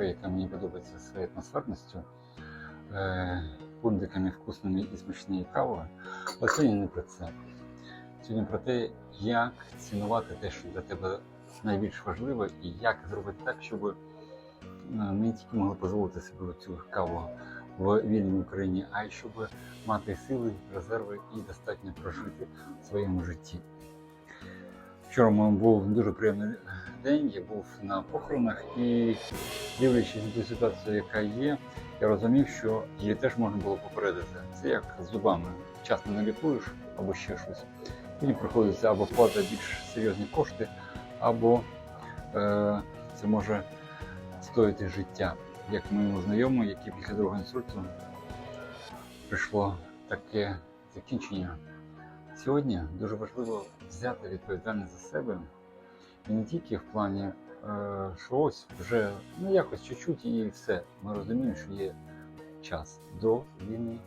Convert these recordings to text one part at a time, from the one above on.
яка мені подобається своєю атмосферністю, е, пундиками вкусними і смачною кавою. Але сьогодні не про це. Сьогодні про те, як цінувати те, що для тебе найбільш важливо, і як зробити так, щоб е, не тільки могли дозволити собі цю каву в вільній Україні, а й щоб мати сили, резерви і достатньо прожити в своєму житті. Вчора був дуже приємний день, я був на похоронах і дивлячись на ту ситуацію, яка є, я розумів, що її теж можна було попередити. Це як зубами. Вчасно не лікуєш або ще щось. Потім приходиться або платити більш серйозні кошти, або е, це може стоїти життя. Як моєму знайомому, який після другого інсульту прийшло таке закінчення. Сьогодні дуже важливо взяти відповідальність за себе і не тільки в плані, е, що ось вже ну якось чуть-чуть і все. Ми розуміємо, що є час до війни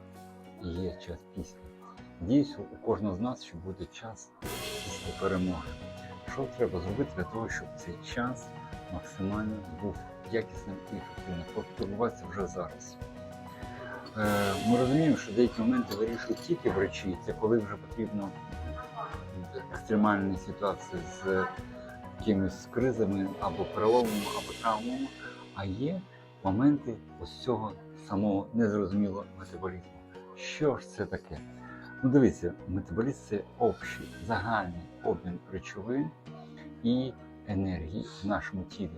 і є час після. Надіюсь, у кожного з нас ще буде час після перемоги. Що треба зробити для того, щоб цей час максимально був якісним і ефективним? Турбуватися вже зараз. Е, Ми розуміємо, що деякі моменти вирішують тільки врачі, це коли вже потрібно в екстремальній ситуації з якимись кризами або переломами, або травмами. А є моменти ось цього самого незрозумілого метаболізму. Що ж це таке? Ну, дивіться, метаболізм це общий, загальний обмін речовин і енергії в нашому тілі.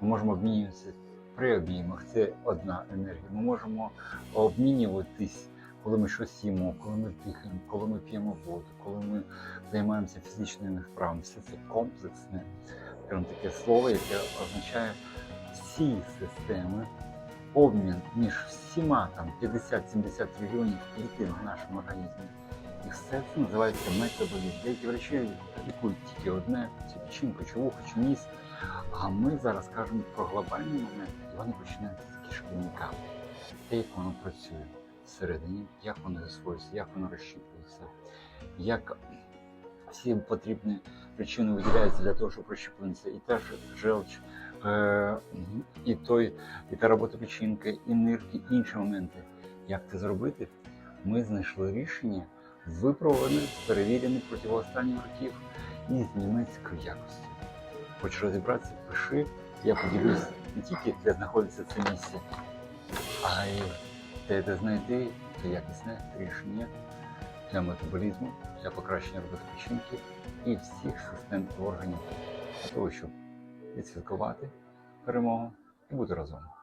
Ми можемо обмінюватися при обіймах, це одна енергія. Ми можемо обмінюватись, коли ми щось їмо, коли ми дихаємо, коли ми п'ємо воду, коли ми займаємося фізичними вправами. Все це комплексне, прям таке слово, яке означає всі системи, обмін між всіма там 50-70 трильйонів клітин в нашому організмі. І все це називається метаболізм. Деякі речі лікують тільки одне, це печінку, чи вухо, чи ніс. А ми зараз кажемо про глобальні моменти, і вони починаються з кишківника. Те, як воно працює всередині, як воно засвоюється, як воно розщіплюється, як всі потрібні причини виділяються для того, щоб розщепленися, і теж желч, е, і той, і та робота печінки, і нирки, і інші моменти. Як це зробити? Ми знайшли рішення, випробуване, перевірене протягом останніх років із німецької якості. Хочеш розібратися, пиши, я поділюсь не тільки де знаходиться це місце, а й де знайти це якісне рішення для метаболізму, для покращення роботи печінки і всіх систем органів для того, щоб відсвяткувати перемогу і бути разом.